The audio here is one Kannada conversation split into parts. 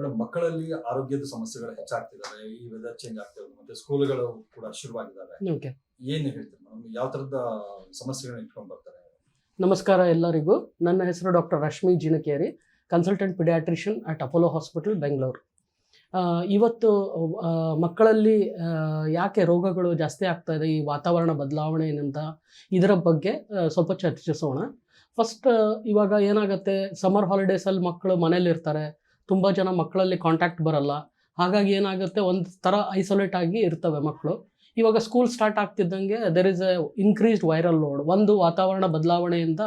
ಮೇಡಮ್ ಮಕ್ಕಳಲ್ಲಿ ಆರೋಗ್ಯದ ಸಮಸ್ಯೆಗಳು ಹೆಚ್ಚಾಗ್ತಿದಾವೆ ಈ ವೆದರ್ ಚೇಂಜ್ ಆಗ್ತಿರೋದು ಮತ್ತೆ ಸ್ಕೂಲ್ಗಳು ಕೂಡ ಶುರುವಾಗಿದ್ದಾವೆ ಓಕೆ. ಏನ್ ಹೇಳ್ತೀರಿ ಮೇಡಮ್? ಯಾವ ತರದ ಸಮಸ್ಯೆಗಳನ್ನ ಇಟ್ಕೊಂಡು ಬರ್ತಾರೆ? ನಮಸ್ಕಾರ ಎಲ್ಲರಿಗೂ. ನನ್ನ ಹೆಸರು doctor Rashmi Jinakeri consultant paediatrician at Apollo hospital Bengaluru ಇವತ್ತು ಮಕ್ಕಳಲ್ಲಿ ಯಾಕೆ ರೋಗಗಳು ಜಾಸ್ತಿ ಆಗ್ತಾ ಇದೆ ಈ ವಾತಾವರಣ ಬದಲಾವಣೆ ಏನಂತ ಇದರ ಬಗ್ಗೆ ಸ್ವಲ್ಪ ಚರ್ಚಿಸೋಣ. ಫಸ್ಟ್ ಇವಾಗ ಏನಾಗುತ್ತೆ ಸಮ್ಮರ್ ಹಾಲಿಡೇಸಲ್ಲಿ ಮಕ್ಕಳು ಮನೇಲಿ ಇರ್ತಾರೆ ತುಂಬ ಜನ ಮಕ್ಕಳಲ್ಲಿ ಕಾಂಟ್ಯಾಕ್ಟ್ ಬರಲ್ಲ. ಹಾಗಾಗಿ ಏನಾಗುತ್ತೆ, ಒಂದು ಥರ ಐಸೋಲೇಟ್ ಆಗಿ ಇರ್ತವೆ ಮಕ್ಕಳು ಇವಾಗ school start ಆಗ್ತಿದ್ದಂಗೆ there is a increased viral load ಒಂದು ವಾತಾವರಣ ಬದಲಾವಣೆಯಿಂದ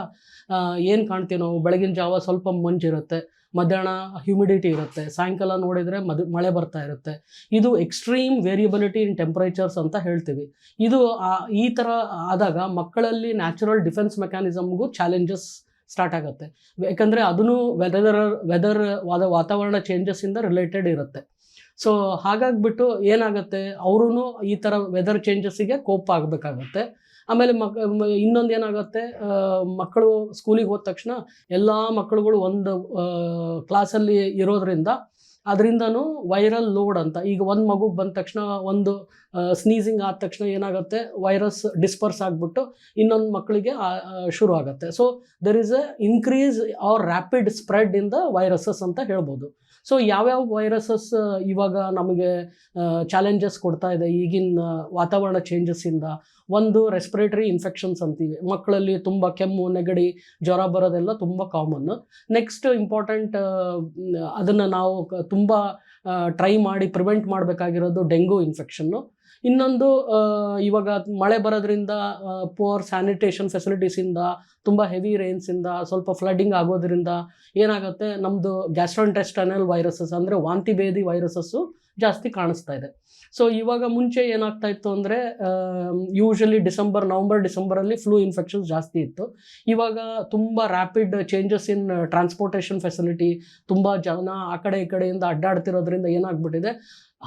ಏನು ಕಾಣ್ತೀವಿ ನಾವು? ಬೆಳಗಿನ ಜಾವ ಸ್ವಲ್ಪ ಮಂಜಿರುತ್ತೆ, ಮಧ್ಯಾಹ್ನ ಹ್ಯುಮಿಡಿಟಿ ಇರುತ್ತೆ, ಸಾಯಂಕಾಲ ನೋಡಿದರೆ ಮದ್, ಮಳೆ ಬರ್ತಾ ಇರುತ್ತೆ. ಇದು ಎಕ್ಸ್ಟ್ರೀಮ್ ವೇರಿಯಬಿಲಿಟಿ ಇನ್ ಟೆಂಪ್ರೇಚರ್ಸ್ ಅಂತ ಹೇಳ್ತೀವಿ. ಇದು ಈ ಥರ ಆದಾಗ ಮಕ್ಕಳಲ್ಲಿ ನ್ಯಾಚುರಲ್ ಡಿಫೆನ್ಸ್ ಮೆಕ್ಯಾನಿಸಮ್ಗೂ ಚಾಲೆಂಜಸ್ ಸ್ಟಾರ್ಟ್ ಆಗುತ್ತೆ. ಯಾಕಂದರೆ ಅದನ್ನು ವೆದರ್ ವೆದರ್ ವಾದ ವಾತಾವರಣ ಚೇಂಜಸ್ಸಿಂದ ರಿಲೇಟೆಡ್ ಇರುತ್ತೆ. ಸೊ ಹಾಗಾಗ್ಬಿಟ್ಟು ಏನಾಗುತ್ತೆ? ಅವರೂ ಈ ಥರ ವೆದರ್ ಚೇಂಜಸ್ಸಿಗೆ ಕೋಪ ಆಗಬೇಕಾಗತ್ತೆ. ಆಮೇಲೆ ಮಕ್, ಇನ್ನೊಂದು ಏನಾಗುತ್ತೆ? ಮಕ್ಕಳು ಸ್ಕೂಲಿಗೆ ಹೋದ ತಕ್ಷಣ ಎಲ್ಲ ಮಕ್ಕಳುಗಳು ಒಂದು ಕ್ಲಾಸಲ್ಲಿ ಇರೋದ್ರಿಂದ ಅದರಿಂದನೂ ವೈರಲ್ ಲೋಡ್ ಅಂತ. ಈಗ ಒಂದು ಮಗು ಬಂದ ತಕ್ಷಣ ಒಂದು ಸ್ನೀಸಿಂಗ್ ಆದ ತಕ್ಷಣ ಏನಾಗುತ್ತೆ? ವೈರಸ್ ಡಿಸ್ಪರ್ಸ್ ಆಗಿಬಿಟ್ಟು ಇನ್ನೊಂದು ಮಕ್ಕಳಿಗೆ ಶುರು ಆಗುತ್ತೆ. So there is a increase or rapid spread in the viruses ಅಂತ ಹೇಳ್ಬೋದು. ಸೊ ಯಾವ್ಯಾವ ವೈರಸಸ್ ಇವಾಗ ನಮಗೆ ಚಾಲೆಂಜಸ್ ಕೊಡ್ತಾ ಇದೆ? ಈಗಿನ ವಾತಾವರಣ ಚೇಂಜಸ್ಸಿಂದ ಒಂದು ರೆಸ್ಪಿರೇಟರಿ ಇನ್ಫೆಕ್ಷನ್ಸ್ ಅಂತೀವಿ. ಮಕ್ಕಳಲ್ಲಿ ತುಂಬ ಕೆಮ್ಮು, ನೆಗಡಿ, ಜ್ವರ ಬರೋದೆಲ್ಲ ತುಂಬ ಕಾಮನ್ ನೆಕ್ಸ್ಟ್ ಇಂಪಾರ್ಟೆಂಟ್ ಅದನ್ನು ನಾವು ತುಂಬ ಟ್ರೈ ಮಾಡಿ ಪ್ರಿವೆಂಟ್ ಮಾಡಬೇಕಾಗಿರೋದು ಡೆಂಗೂ ಇನ್ಫೆಕ್ಷನ್ನು ಇನ್ನೊಂದು ಇವಾಗ ಮಳೆ ಬರೋದ್ರಿಂದ ಪೋರ್ ಸ್ಯಾನಿಟೇಷನ್ ಫೆಸಿಲಿಟೀಸಿಂದ ತುಂಬ ಹೆವಿ ರೈನ್ಸಿಂದ ಸ್ವಲ್ಪ ಫ್ಲಡ್ಡಿಂಗ್ ಆಗೋದ್ರಿಂದ ಏನಾಗುತ್ತೆ ನಮ್ಮದು ಗ್ಯಾಸ್ಟ್ರೋಂಟೆಸ್ಟೈನಲ್ ವೈರಸಸ್ ಅಂದರೆ ವಾಂತಿ ಭೇದಿ ವೈರಸಸ್ಸು ಜಾಸ್ತಿ ಕಾಣಿಸ್ತಾ ಇದೆ. ಸೊ ಇವಾಗ ಮುಂಚೆ ಏನಾಗ್ತಾ ಇತ್ತು ಅಂದರೆ ಯೂಶಲಿ ಡಿಸೆಂಬರ್ ನವಂಬರ್ ಡಿಸೆಂಬರಲ್ಲಿ ಫ್ಲೂ ಇನ್ಫೆಕ್ಷನ್ಸ್ ಜಾಸ್ತಿ ಇತ್ತು. ಇವಾಗ ತುಂಬ rapid changes in transportation facility ತುಂಬ ಜನ ಆ ಕಡೆ ಈ ಕಡೆಯಿಂದ ಅಡ್ಡಾಡ್ತಿರೋದ್ರಿಂದ ಏನಾಗ್ಬಿಟ್ಟಿದೆ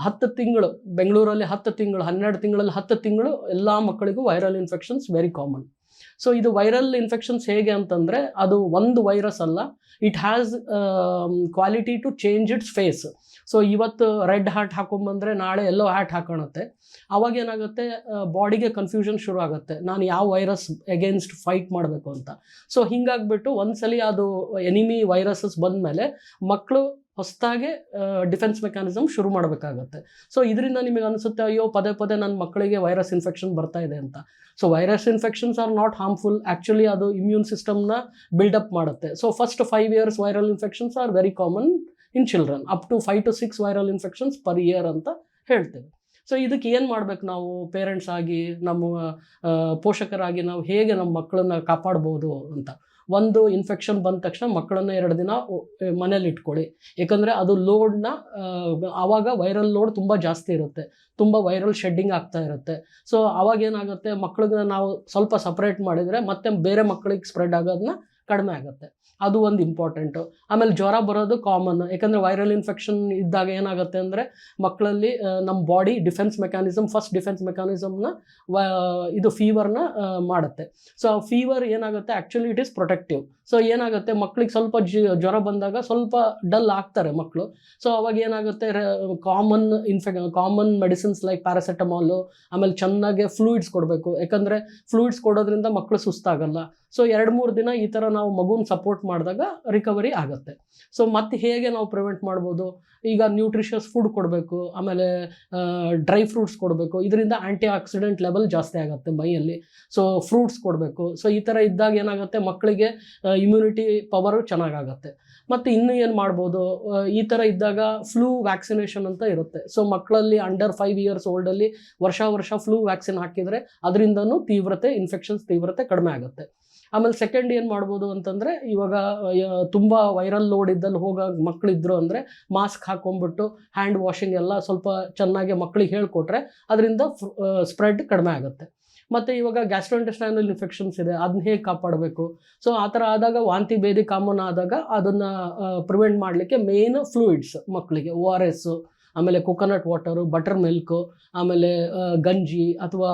ಹತ್ತು ತಿಂಗಳು, ಬೆಂಗಳೂರಲ್ಲಿ ಹತ್ತು ತಿಂಗಳು, ಹನ್ನೆರಡು ತಿಂಗಳಲ್ಲಿ ಹತ್ತು ತಿಂಗಳು ಎಲ್ಲ ಮಕ್ಕಳಿಗೂ viral infections very common so ಇದು ವೈರಲ್ ಇನ್ಫೆಕ್ಷನ್ಸ್ ಹೇಗೆ ಅಂತಂದರೆ ಅದು ಒಂದು ವೈರಸ್ ಅಲ್ಲ it has quality to change its face so ಇವತ್ತು ರೆಡ್ ಹ್ಯಾಟ್ ಹಾಕೊಂಬಂದರೆ ನಾಳೆ ಎಲ್ಲೋ ಹ್ಯಾಟ್ ಹಾಕೋಣತ್ತೆ. ಅವಾಗ ಏನಾಗುತ್ತೆ ಬಾಡಿಗೆ ಕನ್ಫ್ಯೂಷನ್ ಶುರು ಆಗುತ್ತೆ. ನಾನು ಯಾವ ವೈರಸ್ ಎಗೇನ್ಸ್ಟ್ ಫೈಟ್ ಮಾಡಬೇಕು ಅಂತ. ಸೊ ಹಿಂಗಾಗ್ಬಿಟ್ಟು ಒಂದ್ಸಲಿ ಅದು ಎನಿಮಿ ವೈರಸಸ್ ಬಂದಮೇಲೆ ಮಕ್ಕಳು ಹೊಸದಾಗೆ ಡಿಫೆನ್ಸ್ ಮೆಕ್ಯಾನಿಸಮ್ ಶುರು ಮಾಡಬೇಕಾಗತ್ತೆ. ಸೊ ಇದರಿಂದ ನಿಮಗೆ ಅನಿಸುತ್ತೆ, ಅಯ್ಯೋ, ಪದೇ ಪದೇ ನನ್ನ ಮಕ್ಕಳಿಗೆ ವೈರಸ್ ಇನ್ಫೆಕ್ಷನ್ ಬರ್ತಾ ಇದೆ ಅಂತ. So virus infections are not harmful actually ಅದು ಇಮ್ಯೂನ್ ಸಿಸ್ಟಮ್ನ ಬಿಲ್ಡಪ್ ಮಾಡುತ್ತೆ. So first five years viral infections are very common in children up to five to six viral infections per year ಅಂತ ಹೇಳ್ತೇವೆ. ಸೊ ಇದಕ್ಕೆ ಏನು ಮಾಡ್ಬೇಕು ನಾವು? ಪೇರೆಂಟ್ಸ್ ಆಗಿ, ನಮ್ಮ ಪೋಷಕರಾಗಿ ನಾವು ಹೇಗೆ ನಮ್ಮ ಮಕ್ಕಳನ್ನ ಕಾಪಾಡ್ಬೋದು ಅಂತ. ಒಂದು ಇನ್ಫೆಕ್ಷನ್ ಬಂದ ತಕ್ಷಣ ಮಕ್ಕಳನ್ನ ಎರಡು ದಿನ ಮನೇಲಿ ಇಟ್ಕೊಳ್ಳಿ. ಯಾಕಂದರೆ ಅದು ಲೋಡ್ನ ಆವಾಗ ವೈರಲ್ ಲೋಡ್ ತುಂಬ ಜಾಸ್ತಿ ಇರುತ್ತೆ. ತುಂಬ ವೈರಲ್ ಶೆಡ್ಡಿಂಗ್ ಆಗ್ತಾ ಇರುತ್ತೆ. ಸೊ ಅವಾಗ ಏನಾಗುತ್ತೆ ಮಕ್ಕಳಿಗೆ ನಾವು ಸ್ವಲ್ಪ ಸಪ್ರೇಟ್ ಮಾಡಿದರೆ ಮತ್ತೆ ಬೇರೆ ಮಕ್ಕಳಿಗೆ ಸ್ಪ್ರೆಡ್ ಆಗೋದನ್ನ ಕಡಿಮೆ ಆಗುತ್ತೆ. ಅದು ಒಂದು ಇಂಪಾರ್ಟೆಂಟು ಆಮೇಲೆ ಜ್ವರ ಬರೋದು ಕಾಮನ್ ಯಾಕಂದರೆ ವೈರಲ್ ಇನ್ಫೆಕ್ಷನ್ ಇದ್ದಾಗ ಏನಾಗುತ್ತೆ ಅಂದರೆ ಮಕ್ಕಳಲ್ಲಿ ನಮ್ಮ body defence mechanism first defence ಮೆಕ್ಯಾನಿಸಮ್ನ ಇದು ಫೀವರ್ನ ಮಾಡುತ್ತೆ. ಸೊ ಫೀವರ್ ಏನಾಗುತ್ತೆ? Actually it is protective so ಏನಾಗುತ್ತೆ? ಮಕ್ಕಳಿಗೆ ಸ್ವಲ್ಪ ಜ್ವರ ಬಂದಾಗ ಸ್ವಲ್ಪ ಡಲ್ ಆಗ್ತಾರೆ ಮಕ್ಕಳು ಸೊ ಅವಾಗ ಏನಾಗುತ್ತೆ? ಕಾಮನ್ ಇನ್ಫೆಕ್ ಕಾಮನ್ ಮೆಡಿಸಿನ್ಸ್ ಲೈಕ್ ಪ್ಯಾರಾಸೆಟಮಾಲು ಆಮೇಲೆ ಚೆನ್ನಾಗೆ ಫ್ಲೂಯಿಡ್ಸ್ ಕೊಡಬೇಕು. ಯಾಕಂದರೆ ಫ್ಲೂಯಿಡ್ಸ್ ಕೊಡೋದ್ರಿಂದ ಮಕ್ಕಳು ಸುಸ್ತಾಗಲ್ಲ. ಸೊ ಎರಡು ಮೂರು ದಿನ ಈ ಥರ ನಾವು ಮಗುನ ಸಪೋರ್ಟ್ ಮಾಡಿದಾಗ ರಿಕವರಿ ಆಗುತ್ತೆ. ಸೊ ಮತ್ತೆ ಹೇಗೆ ನಾವು ಪ್ರಿವೆಂಟ್ ಮಾಡ್ಬೋದು? ಈಗ ನ್ಯೂಟ್ರಿಷಿಯಸ್ ಫುಡ್ ಕೊಡಬೇಕು, ಆಮೇಲೆ ಡ್ರೈ ಫ್ರೂಟ್ಸ್ ಕೊಡಬೇಕು. ಇದರಿಂದ ಆ್ಯಂಟಿ ಆಕ್ಸಿಡೆಂಟ್ ಲೆವೆಲ್ ಜಾಸ್ತಿ ಆಗುತ್ತೆ ಮೈಯಲ್ಲಿ. ಸೊ ಫ್ರೂಟ್ಸ್ ಕೊಡಬೇಕು. ಸೊ ಈ ಥರ ಇದ್ದಾಗ ಏನಾಗುತ್ತೆ? ಮಕ್ಕಳಿಗೆ ಇಮ್ಯುನಿಟಿ ಪವರು ಚೆನ್ನಾಗಾಗತ್ತೆ. ಮತ್ತು ಇನ್ನೂ ಏನು ಮಾಡ್ಬೋದು? ಈ ಥರ ಇದ್ದಾಗ ಫ್ಲೂ ವ್ಯಾಕ್ಸಿನೇಷನ್ ಅಂತ ಇರುತ್ತೆ. ಸೊ ಮಕ್ಕಳಲ್ಲಿ ಅಂಡರ್ ಫೈವ್ ಇಯರ್ಸ್ ಓಲ್ಡಲ್ಲಿ ವರ್ಷ ವರ್ಷ ಫ್ಲೂ ವ್ಯಾಕ್ಸಿನ್ ಹಾಕಿದರೆ, ಅದರಿಂದನೂ ತೀವ್ರತೆ ಇನ್ಫೆಕ್ಷನ್ಸ್ ತೀವ್ರತೆ ಕಡಿಮೆ ಆಗುತ್ತೆ. ಆಮೇಲೆ ಸೆಕೆಂಡ್ ಏನು ಮಾಡ್ಬೋದು ಅಂತಂದರೆ, ಇವಾಗ ತುಂಬ ವೈರಲ್ ಲೋಡ್ ಇದ್ದಲ್ಲಿ ಹೋಗೋ ಮಕ್ಕಳಿದ್ರು ಅಂದರೆ ಮಾಸ್ಕ್ ಹಾಕ್ಕೊಂಬಿಟ್ಟು ಹ್ಯಾಂಡ್ ವಾಷಿಂಗ್ ಎಲ್ಲ ಸ್ವಲ್ಪ ಚೆನ್ನಾಗಿ ಮಕ್ಕಳಿಗೆ ಹೇಳ್ಕೊಟ್ರೆ, ಅದರಿಂದ ಸ್ಪ್ರೆಡ್ ಕಡಿಮೆ ಆಗುತ್ತೆ. ಮತ್ತು ಇವಾಗ ಗ್ಯಾಸ್ಟ್ರೋಂಟೆಸ್ಟೈನಲ್ ಇನ್ಫೆಕ್ಷನ್ಸ್ ಇದೆ ಅದನ್ನ ಹೇಗೆ ಕಾಪಾಡಬೇಕು? ಸೊ ಆ ಥರ ಆದಾಗ ವಾಂತಿ ಭೇದಿ ಕಾಮನ್ ಆದಾಗ ಅದನ್ನು ಪ್ರಿವೆಂಟ್ ಮಾಡಲಿಕ್ಕೆ ಮೇನ್ ಫ್ಲೂಯಿಡ್ಸ್ ಮಕ್ಕಳಿಗೆ ಓ ಆರ್ ಎಸ್ಸು ಆಮೇಲೆ ಕೊಕೊನಟ್ ವಾಟರು ಬಟರ್ ಮಿಲ್ಕು ಆಮೇಲೆ ಗಂಜಿ ಅಥವಾ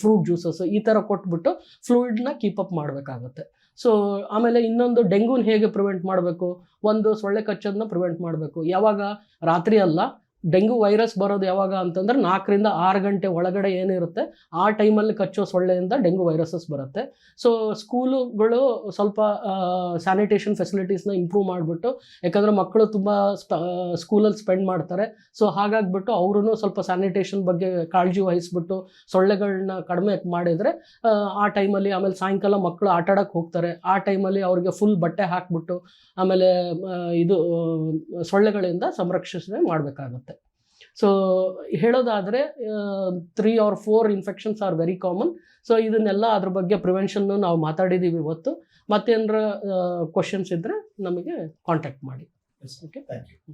ಫ್ರೂಟ್ ಜ್ಯೂಸಸ್ ಈ ಥರ ಕೊಟ್ಬಿಟ್ಟು ಫ್ಲೂಯಿಡ್ನ ಕೀಪಪ್ ಮಾಡಬೇಕಾಗುತ್ತೆ. ಸೊ ಆಮೇಲೆ ಇನ್ನೊಂದು ಡೆಂಗೂನ ಹೇಗೆ ಪ್ರಿವೆಂಟ್ ಮಾಡಬೇಕು? ಒಂದು ಸೊಳ್ಳೆ ಕಚ್ಚೋದನ್ನ ಪ್ರಿವೆಂಟ್ ಮಾಡಬೇಕು. ಯಾವಾಗ? ರಾತ್ರಿ ಅಲ್ಲ. ಡೆಂಗು ವೈರಸ್ ಬರೋದು ಯಾವಾಗ ಅಂತಂದ್ರೆ ನಾಲ್ಕರಿಂದ ಆರು ಗಂಟೆ ಒಳಗಡೆ ಏನಿರುತ್ತೆ, ಆ ಟೈಮಲ್ಲಿ ಕಚ್ಚೋ ಸೊಳ್ಳೆಯಿಂದ ಡೆಂಗು ವೈರಸಸ್ ಬರುತ್ತೆ. ಸೊ ಸ್ಕೂಲುಗಳು ಸ್ವಲ್ಪ ಸ್ಯಾನಿಟೇಷನ್ ಫೆಸಿಲಿಟೀಸ್ನ ಇಂಪ್ರೂವ್ ಮಾಡಿಬಿಟ್ಟು, ಯಾಕಂದರೆ ಮಕ್ಕಳು ತುಂಬ ಸ್ಕೂಲಲ್ಲಿ ಸ್ಪೆಂಡ್ ಮಾಡ್ತಾರೆ. ಸೊ ಹಾಗಾಗ್ಬಿಟ್ಟು ಅವರು ಸ್ವಲ್ಪ ಸ್ಯಾನಿಟೇಷನ್ ಬಗ್ಗೆ ಕಾಳಜಿ ವಹಿಸ್ಬಿಟ್ಟು ಸೊಳ್ಳೆಗಳನ್ನ ಕಡಿಮೆ ಮಾಡಿದರೆ, ಆ ಟೈಮಲ್ಲಿ ಆಮೇಲೆ ಸಾಯಂಕಾಲ ಮಕ್ಕಳು ಆಟಾಡೋಕ್ಕೆ ಹೋಗ್ತಾರೆ. ಆ ಟೈಮಲ್ಲಿ ಅವ್ರಿಗೆ ಫುಲ್ ಬಟ್ಟೆ ಹಾಕ್ಬಿಟ್ಟು, ಆಮೇಲೆ ಇದು ಸೊಳ್ಳೆಗಳಿಂದ ಸಂರಕ್ಷಣೆ ಮಾಡಬೇಕಾಗತ್ತೆ. ಸೊ ಹೇಳೋದಾದರೆ three or four infections are very common so ಇದನ್ನೆಲ್ಲ ಅದ್ರ ಬಗ್ಗೆ ಪ್ರಿವೆನ್ಷನ್ನು ನಾವು ಮಾತಾಡಿದ್ದೀವಿ ಇವತ್ತು. ಮತ್ತೇನಾರ ಕ್ವಶನ್ಸ್ ಇದ್ದರೆ ನಮಗೆ ಕಾಂಟ್ಯಾಕ್ಟ್ ಮಾಡಿ. ಓಕೆ. Thank you